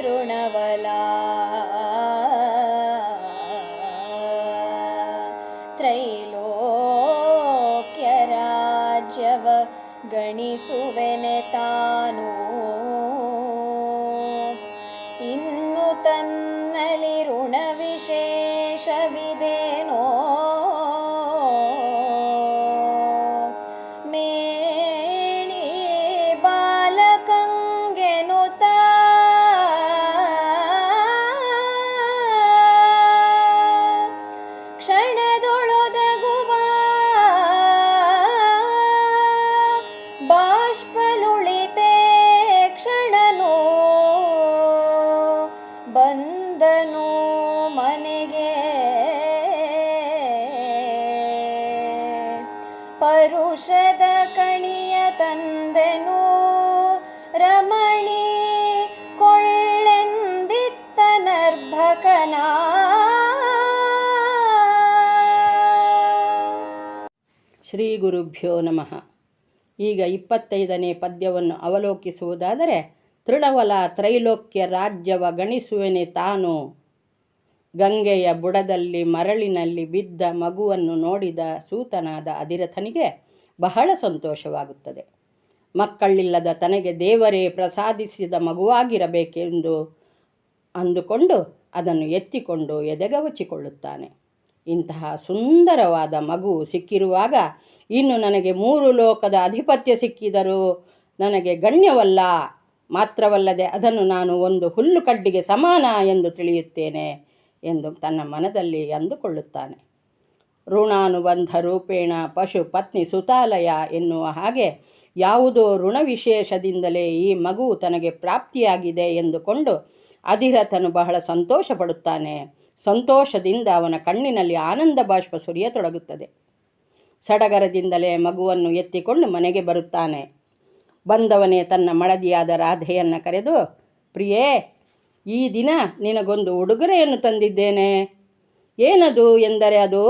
ತೃಣವಲ. ತ್ರೈಲೋಕ್ಯ ರಾಜ್ಯವ ಗಣಿಸುವೆನೆ ತಾನು. ಇನ್ನು ತನ್ನಲಿ ಋಣ ಬಂದನು ಮನೆಗೆ. ಪರುಷದ ಕಣಿಯ ತಂದೆನು ರಮಣಿ ಕೊಳ್ಳೆಂದಿತ್ತ ನರ್ಭಕನ. ಶ್ರೀ ಗುರುಭ್ಯೋ ನಮಃ. ಈಗ ಇಪ್ಪತ್ತೈದನೇ ಪದ್ಯವನ್ನು ಅವಲೋಕಿಸುವುದಾದರೆ ತೃಣವಲ ತ್ರೈಲೋಕ್ಯ ರಾಜ್ಯವ ಗಣಿಸುವೆನೆ ತಾನು. ಗಂಗೆಯ ಬುಡದಲ್ಲಿ ಮರಳಿನಲ್ಲಿ ಬಿದ್ದ ಮಗುವನ್ನು ನೋಡಿದ ಸೂತನಾದ ಅಧಿರಥನಿಗೆ ಬಹಳ ಸಂತೋಷವಾಗುತ್ತದೆ. ಮಕ್ಕಳಿಲ್ಲದ ತನಗೆ ದೇವರೇ ಪ್ರಸಾದಿಸಿದ ಮಗುವಾಗಿರಬೇಕೆಂದು ಅಂದುಕೊಂಡು ಅದನ್ನು ಎತ್ತಿಕೊಂಡು ಎದೆಗವಚಿಕೊಳ್ಳುತ್ತಾನೆ. ಇಂತಹ ಸುಂದರವಾದ ಮಗು ಸಿಕ್ಕಿರುವಾಗ ಇನ್ನು ನನಗೆ ಮೂರು ಲೋಕದ ಅಧಿಪತ್ಯ ಸಿಕ್ಕಿದರೂ ನನಗೆ ಗಣ್ಯವಲ್ಲ. ಮಾತ್ರವಲ್ಲದೆ ಅದನ್ನು ನಾನು ಒಂದು ಹುಲ್ಲು ಕಡ್ಡಿಗೆ ಸಮಾನ ಎಂದು ತಿಳಿಯುತ್ತೇನೆ ಎಂದು ತನ್ನ ಮನದಲ್ಲಿ ಅಂದುಕೊಳ್ಳುತ್ತಾನೆ. ಋಣಾನುಬಂಧ ರೂಪೇಣ ಪಶು ಪತ್ನಿ ಸುತಾಲಯ ಎನ್ನುವ ಹಾಗೆ ಯಾವುದೋ ಋಣ ವಿಶೇಷದಿಂದಲೇ ಈ ಮಗು ತನಗೆ ಪ್ರಾಪ್ತಿಯಾಗಿದೆ ಎಂದುಕೊಂಡು ಅಧಿರಥನು ಬಹಳ ಸಂತೋಷ ಪಡುತ್ತಾನೆ ಸಂತೋಷದಿಂದ ಅವನ ಕಣ್ಣಿನಲ್ಲಿ ಆನಂದ ಬಾಷ್ಪ ಸುರಿಯತೊಡಗುತ್ತದೆ. ಸಡಗರದಿಂದಲೇ ಮಗುವನ್ನು ಎತ್ತಿಕೊಂಡು ಮನೆಗೆ ಬರುತ್ತಾನೆ. ಬಂದವನೇ ತನ್ನ ಮಡದಿಯಾದ ರಾಧೆಯನ್ನು ಕರೆದು, ಪ್ರಿಯೇ, ಈ ದಿನ ನಿನಗೊಂದು ಉಡುಗೊರೆಯನ್ನು ತಂದಿದ್ದೇನೆ. ಏನದು ಎಂದರೆ ಅದು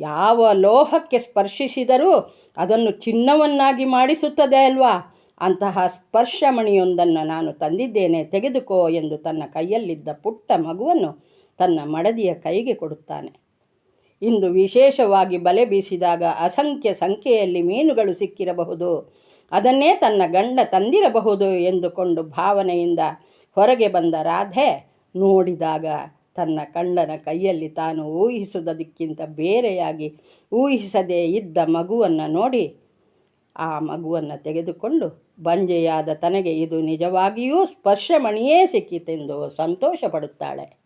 ಯಾವ ಲೋಹಕ್ಕೆ ಸ್ಪರ್ಶಿಸಿದರೂ ಅದನ್ನು ಚಿನ್ನವನ್ನಾಗಿ ಮಾಡಿಸುತ್ತದೆ ಅಲ್ವಾ? ಅಂತಹ ಸ್ಪರ್ಶಮಣಿಯೊಂದನ್ನು ನಾನು ತಂದಿದ್ದೇನೆ, ತೆಗೆದುಕೋ ಎಂದು ತನ್ನ ಕೈಯಲ್ಲಿದ್ದ ಪುಟ್ಟ ಮಗುವನ್ನು ತನ್ನ ಮಡದಿಯ ಕೈಗೆ ಕೊಡುತ್ತಾನೆ. ಇಂದು ವಿಶೇಷವಾಗಿ ಬಲೆ ಬೀಸಿದಾಗ ಅಸಂಖ್ಯ ಸಂಖ್ಯೆಯಲ್ಲಿ ಮೀನುಗಳು ಸಿಕ್ಕಿರಬಹುದು. ಅದನ್ನೇ ತನ್ನ ಗಂಡ ತಂದಿರಬಹುದು ಎಂದುಕೊಂಡು ಭಾವನೆಯಿಂದ ಹೊರಗೆ ಬಂದ ರಾಧೆ ನೋಡಿದಾಗ ತನ್ನ ಕಂಡನ ಕೈಯಲ್ಲಿ ತಾನು ಊಹಿಸುವುದಕ್ಕಿಂತ ಬೇರೆಯಾಗಿ ಊಹಿಸದೇ ಇದ್ದ ಮಗುವನ್ನು ನೋಡಿ ಆ ಮಗುವನ್ನು ತೆಗೆದುಕೊಂಡು, ಬಂಜೆಯಾದ ತನಗೆ ಇದು ನಿಜವಾಗಿಯೂ ಸ್ಪರ್ಶಮಣಿಯೇ ಸಿಕ್ಕಿತೆಂದು ಸಂತೋಷ ಪಡುತ್ತಾಳೆ